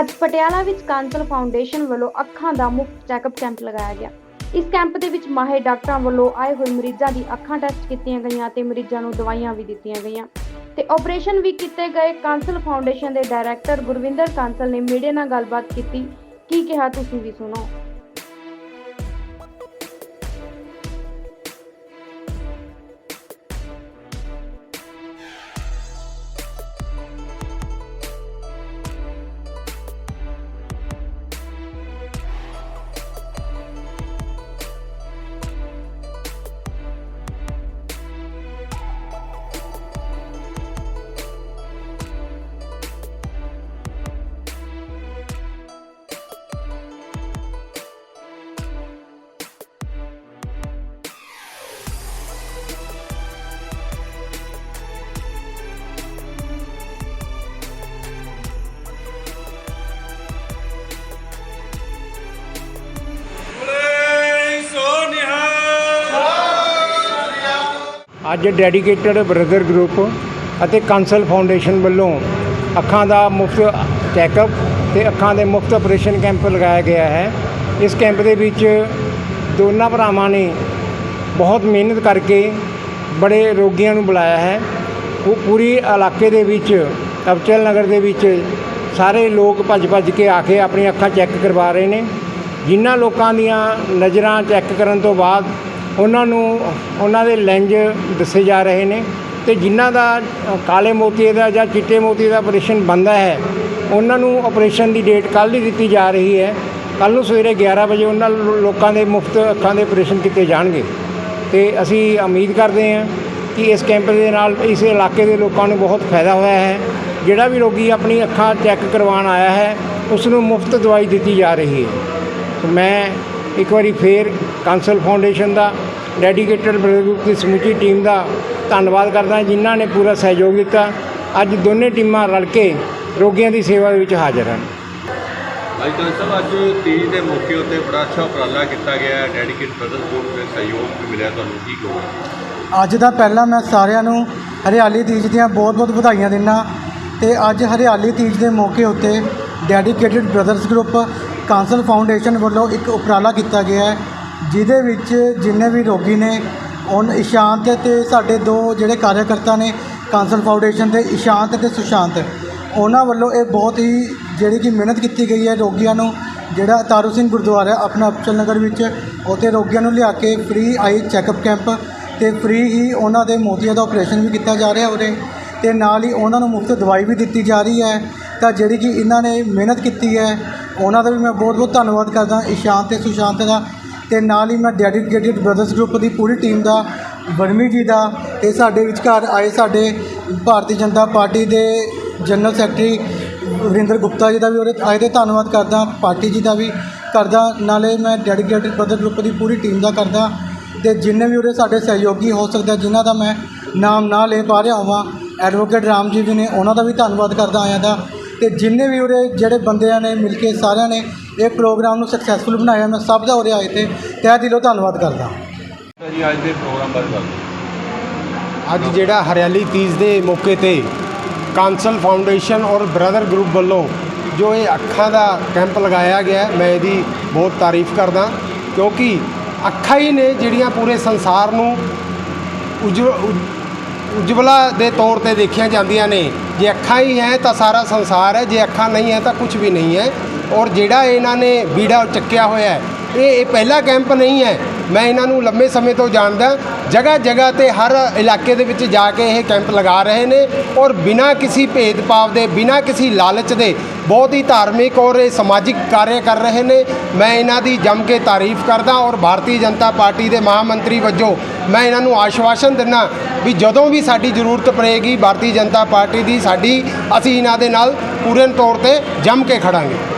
ਅੱਜ ਪਟਿਆਲਾ ਵਿੱਚ ਕਾਂਸਲ ਫਾਊਂਡੇਸ਼ਨ ਵੱਲੋਂ ਅੱਖਾਂ ਦਾ ਮੁਫਤ ਚੈੱਕਅਪ ਕੈਂਪ ਲਗਾਇਆ ਗਿਆ। ਇਸ ਕੈਂਪ ਦੇ ਵਿੱਚ ਮਾਹਿਰ ਡਾਕਟਰਾਂ ਵੱਲੋਂ ਆਏ ਹੋਏ ਮਰੀਜ਼ਾਂ ਦੀ ਅੱਖਾਂ ਟੈਸਟ ਕੀਤੀਆਂ ਗਈਆਂ ਤੇ ਮਰੀਜ਼ਾਂ ਨੂੰ ਦਵਾਈਆਂ ਵੀ ਦਿੱਤੀਆਂ ਗਈਆਂ। ਤੇ ਆਪਰੇਸ਼ਨ ਵੀ ਕੀਤੇ ਗਏ। ਕਾਂਸਲ ਫਾਊਂਡੇਸ਼ਨ ਦੇ ਡਾਇਰੈਕਟਰ ਗੁਰਵਿੰਦਰ ਕਾਂਸਲ ਨੇ ਮੀਡੀਆ ਨਾਲ ਗੱਲਬਾਤ ਕੀਤੀ। ਕੀ ਕਿਹਾ ਤੁਸੀਂ ਵੀ ਸੁਣੋ। ਅੱਜ ਡੈਡੀਕੇਟਡ ਬ੍ਰਦਰ ਗਰੁੱਪ ਅਤੇ ਕੰਸਲ ਫਾਊਂਡੇਸ਼ਨ ਵੱਲੋਂ ਅੱਖਾਂ ਦਾ ਮੁਫਤ ਚੈੱਕਅਪ ਤੇ ਅੱਖਾਂ ਦੇ ਮੁਫਤ ਆਪਰੇਸ਼ਨ ਕੈਂਪ ਲਗਾਇਆ ਗਿਆ ਹੈ। ਇਸ ਕੈਂਪ ਦੇ ਵਿੱਚ ਦੋਨਾਂ ਭਰਾਵਾਂ ਨੇ ਬਹੁਤ ਮਿਹਨਤ ਕਰਕੇ ਬੜੇ ਰੋਗੀਆਂ ਨੂੰ ਬੁਲਾਇਆ ਹੈ। ਉਹ ਪੂਰੀ ਇਲਾਕੇ ਦੇ ਵਿੱਚ, ਅਬਚਲ ਨਗਰ ਦੇ ਵਿੱਚ ਸਾਰੇ ਲੋਕ ਭੱਜ ਭੱਜ ਕੇ ਆ ਕੇ ਆਪਣੀਆਂ ਅੱਖਾਂ ਚੈੱਕ ਕਰਵਾ ਰਹੇ ਨੇ। ਜਿਨ੍ਹਾਂ ਲੋਕਾਂ ਦੀਆਂ ਨਜ਼ਰਾਂ ਚੈੱਕ ਕਰਨ ਤੋਂ ਬਾਅਦ ਉਹਨਾਂ ਨੂੰ, ਉਹਨਾਂ ਦੇ ਲੈਂਜ ਦੱਸੇ ਜਾ ਰਹੇ ਨੇ ਤੇ ਜਿਨ੍ਹਾਂ ਦਾ ਕਾਲੇ ਮੋਤੀਏ ਦਾ ਜਾਂ ਚਿੱਟੇ ਮੋਤੀਏ ਦਾ ਆਪਰੇਸ਼ਨ ਬੰਦਾ ਹੈ, ਉਹਨਾਂ ਨੂੰ ਆਪਰੇਸ਼ਨ ਦੀ ਡੇਟ ਕੱਲ੍ਹ ਹੀ ਦਿੱਤੀ ਜਾ ਰਹੀ ਹੈ। ਕੱਲ੍ਹ ਨੂੰ ਸਵੇਰੇ 11 ਵਜੇ ਉਹਨਾਂ ਲੋਕਾਂ ਦੇ ਮੁਫਤ ਅੱਖਾਂ ਦੇ ਆਪਰੇਸ਼ਨ ਕੀਤੇ ਜਾਣਗੇ। ਤੇ ਅਸੀਂ ਉਮੀਦ ਕਰਦੇ ਹਾਂ ਕਿ ਇਸ ਕੈਂਪ ਦੇ ਨਾਲ ਇਸ ਇਲਾਕੇ ਦੇ ਲੋਕਾਂ ਨੂੰ ਬਹੁਤ ਫਾਇਦਾ ਹੋਇਆ ਹੈ। ਜਿਹੜਾ ਵੀ ਰੋਗੀ ਆਪਣੀ ਅੱਖਾਂ ਚੈੱਕ ਕਰਵਾਉਣ ਆਇਆ ਹੈ ਉਸ ਨੂੰ ਮੁਫਤ ਦਵਾਈ ਦਿੱਤੀ ਜਾ ਰਹੀ ਹੈ। ਮੈਂ ਇੱਕ ਵਾਰੀ ਫੇਰ ਕਾਂਸਲ ਫਾਊਂਡੇਸ਼ਨ ਦਾ ਡੈਡੀਕੇਟਡ ਬ੍ਰਦਰ ਗਰੁੱਪ ਦੀ ਸਮੁੱਚੀ ਟੀਮ ਦਾ ਧੰਨਵਾਦ ਕਰਦਾ ਜਿਨ੍ਹਾਂ ਨੇ ਪੂਰਾ ਸਹਿਯੋਗ ਦਿੱਤਾ। ਅੱਜ ਦੋਨੇ ਟੀਮਾਂ ਰਲ ਕੇ ਰੋਗੀਆਂ ਦੀ ਸੇਵਾ ਦੇ ਵਿੱਚ ਹਾਜ਼ਰ ਹਨ। ਭਾਈ ਕਾਂਤ ਸਾਹਿਬ ਅੱਜ ਤੀਜ ਦੇ ਮੌਕੇ ਉੱਤੇ ਬੜਾ ਅੱਛਾ ਉਪਰਾਲਾ ਕੀਤਾ ਗਿਆ ਹੈ। ਡੈਡੀਕੇਟ ਬ੍ਰਦਰ ਗਰੁੱਪ ਦੇ ਸਹਿਯੋਗ ਵੀ ਮਿਲਿਆ ਤੁਹਾਨੂੰ ਕੀ ਕਹੋਗੇ? ਅੱਜ ਦਾ ਪਹਿਲਾਂ ਮੈਂ ਸਾਰਿਆਂ ਨੂੰ ਹਰਿਆਲੀ ਤੀਜ ਦੀਆਂ ਬਹੁਤ-ਬਹੁਤ ਵਧਾਈਆਂ ਦਿੰਦਾ ਤੇ ਅੱਜ ਹਰਿਆਲੀ ਤੀਜ ਦੇ ਮੌਕੇ ਉੱਤੇ dedicated brothers group Kansal foundation ਵੱਲੋਂ ਇੱਕ ਉਪਰਾਲਾ ਕੀਤਾ ਗਿਆ ਹੈ, ਜਿਹਦੇ ਵਿੱਚ ਜਿੰਨੇ ਵੀ ਰੋਗੀ ਨੇ ਉਹਨ ਇਸ਼ਾਂਤ ਤੇ ਸਾਡੇ ਦੋ ਜਿਹੜੇ ਕਾਰਜਕਰਤਾ ਨੇ ਕਾਂਸਲ ਫਾਊਂਡੇਸ਼ਨ ਦੇ, ਇਸ਼ਾਂਤ ਤੇ ਸੁਸ਼ਾਂਤ। ਉਹਨਾਂ ਵੱਲੋਂ ਇਹ ਬਹੁਤ ਹੀ ਜਿਹੜੀ ਕਿ ਮਿਹਨਤ ਕੀਤੀ ਗਈ ਹੈ ਰੋਗੀਆਂ ਨੂੰ, ਜਿਹੜਾ ਤਾਰੂ ਸਿੰਘ ਗੁਰਦੁਆਰਾ ਆਪਣਾ ਅਬਚਲ ਨਗਰ ਵਿੱਚ, ਉੱਥੇ ਰੋਗੀਆਂ ਨੂੰ ਲਿਆ ਕੇ ਫ੍ਰੀ ਆਈ ਚੈੱਕਅਪ ਕੈਂਪ ਤੇ ਫ੍ਰੀ ਹੀ ਉਹਨਾਂ ਦੇ ਮੋਤੀਆਂ ਦਾ ਆਪਰੇਸ਼ਨ ਵੀ ਕੀਤਾ ਜਾ ਰਿਹਾ ਉਰੇ ਤੇ ਨਾਲ ਹੀ ਉਹਨਾਂ ਨੂੰ ਮੁਫਤ ਦਵਾਈ ਵੀ ਦਿੱਤੀ ਜਾ ਰਹੀ ਹੈ। ਤਾਂ ਜਿਹੜੀ ਕਿ ਇਹਨਾਂ ਨੇ ਮਿਹਨਤ ਕੀਤੀ ਹੈ, ਉਹਨਾਂ ਦਾ ਵੀ ਮੈਂ ਬਹੁਤ ਬਹੁਤ ਧੰਨਵਾਦ ਕਰਦਾ ਇਸ਼ਾਂਤ ਤੇ ਸੁਸ਼ਾਂਤ ਦਾ ਤੇ ਨਾਲ ਹੀ ਮੈਂ ਡੈਡੀਕੇਟਿਡ ਬ੍ਰਦਰਸ ਗਰੁੱਪ ਦੀ ਪੂਰੀ ਟੀਮ ਦਾ, ਵਰਮੀ ਜੀ ਦਾ ਤੇ ਸਾਡੇ ਵਿਚਕਾਰ ਆਏ ਸਾਡੇ ਭਾਰਤੀ ਜਨਤਾ ਪਾਰਟੀ ਦੇ ਜਨਰਲ ਸੈਕਟਰੀ ਵਰਿੰਦਰ ਗੁਪਤਾ ਜੀ ਦਾ ਵੀ ਉਹਦੇ ਆਏ ਤੇ ਧੰਨਵਾਦ ਕਰਦਾ, ਪਾਰਟੀ ਜੀ ਦਾ ਵੀ ਕਰਦਾ, ਨਾਲੇ ਮੈਂ ਡੈਡੀਕੇਟਿਡ ਬ੍ਰਦਰ ਗਰੁੱਪ ਦੀ ਪੂਰੀ ਟੀਮ ਦਾ ਕਰਦਾ ਤੇ ਜਿੰਨੇ ਵੀ ਉਹਦੇ ਸਾਡੇ ਸਹਿਯੋਗੀ ਹੋ ਸਕਦਾ, ਜਿਨ੍ਹਾਂ ਦਾ ਮੈਂ ਨਾਮ ਨਾ ਲੈ ਪਾ ਰਿਹਾ ਹਾਂ ਐਡਵੋਕੇਟ ਰਾਮ ਜੀ ਵੀ ਨੇ, ਉਹਨਾਂ ਦਾ ਵੀ ਧੰਨਵਾਦ ਕਰਦਾ ਆਇਆਂ ਦਾ। ਤੇ ਜਿੰਨੇ ਵੀ ਉਹਦੇ ਜਿਹੜੇ ਬੰਦਿਆਂ ਨੇ ਮਿਲ ਕੇ ਸਾਰਿਆਂ ਨੇ ਇਹ ਪ੍ਰੋਗਰਾਮ ਨੂੰ ਸਕਸੈਸਫੁਲ ਬਣਾਇਆ ਮੈਂ ਸਭ ਦਾ ਉਹਦੇ ਆਏ ਤੇ ਤਹਿ ਦਿਲੋਂ ਧੰਨਵਾਦ ਕਰਦਾ। ਤਾਂ ਜੀ ਅੱਜ ਦੇ ਪ੍ਰੋਗਰਾਮ ਬਾਰੇ ਦੱਸੋ ਅੱਜ ਜਿਹੜਾ ਹਰਿਆਲੀ ਤੀਜ ਦੇ ਮੌਕੇ ਤੇ ਕਾਂਸਲ ਫਾਊਂਡੇਸ਼ਨ ਔਰ ਬ੍ਰਦਰ ਗਰੁੱਪ ਵੱਲੋਂ ਜੋ ਇਹ ਅੱਖਾਂ ਦਾ ਕੈਂਪ ਲਗਾਇਆ ਗਿਆ ਮੈਂ ਇਹਦੀ ਬਹੁਤ ਤਾਰੀਫ ਕਰਦਾ ਕਿਉਂਕਿ ਅੱਖਾਂ ਹੀ ਨੇ ਜਿਹੜੀਆਂ ਪੂਰੇ ਸੰਸਾਰ ਨੂੰ ਉਜ- ਉਜ- ਉਜਵਲਾ ਦੇ ਤੌਰ ਤੇ ਦੇਖੀਆਂ ਜਾਂਦੀਆਂ ਨੇ। ਜੇ ਅੱਖਾਂ ਹੀ ਹੈ ਤਾਂ ਸਾਰਾ ਸੰਸਾਰ ਹੈ, ਜੇ ਅੱਖਾਂ ਨਹੀਂ ਹੈ ਤਾਂ ਕੁਝ ਵੀ ਨਹੀਂ ਹੈ। ਔਰ ਜਿਹੜਾ ਇਹਨਾਂ ਨੇ ਬੀੜਾ ਚੱਕਿਆ ਹੋਇਆ ਹੈ ਇਹ ਇਹ ਪਹਿਲਾ ਕੈਂਪ ਨਹੀਂ ਹੈ। ਮੈਂ ਇਹਨਾਂ ਨੂੰ ਲੰਮੇ ਸਮੇਂ ਤੋਂ ਜਾਣਦਾ ਜਗ੍ਹਾ ਜਗ੍ਹਾ ਤੇ ਹਰ ਇਲਾਕੇ ਦੇ ਵਿੱਚ ਜਾ ਕੇ ਇਹ ਕੈਂਪ ਲਗਾ ਰਹੇ ਨੇ ਔਰ ਬਿਨਾਂ ਕਿਸੇ ਭੇਦਭਾਵ ਦੇ, ਬਿਨਾਂ ਕਿਸੇ ਲਾਲਚ ਦੇ ਬਹੁਤ ਹੀ ਧਾਰਮਿਕ ਔਰ ਇਹ ਸਮਾਜਿਕ ਕਾਰਜ ਕਰ ਰਹੇ ਨੇ। ਮੈਂ ਇਹਨਾਂ ਦੀ ਜੰਮ ਕੇ ਤਾਰੀਫ ਕਰਦਾ ਔਰ ਭਾਰਤੀ ਜਨਤਾ ਪਾਰਟੀ ਦੇ ਮਹਾਮੰਤਰੀ ਵਜੋਂ ਮੈਂ ਇਹਨਾਂ ਨੂੰ ਆਸ਼ਵਾਸਨ ਦਿੰਦਾ ਵੀ ਜਦੋਂ ਵੀ ਸਾਡੀ ਜ਼ਰੂਰਤ ਪੜੇਗੀ, ਭਾਰਤੀ ਜਨਤਾ ਪਾਰਟੀ ਦੀ ਸਾਡੀ, ਅਸੀਂ ਇਹਨਾਂ ਦੇ ਨਾਲ ਪੂਰਨ ਤੌਰ ਤੇ ਜੰਮ ਕੇ ਖੜਾਂਗੇ।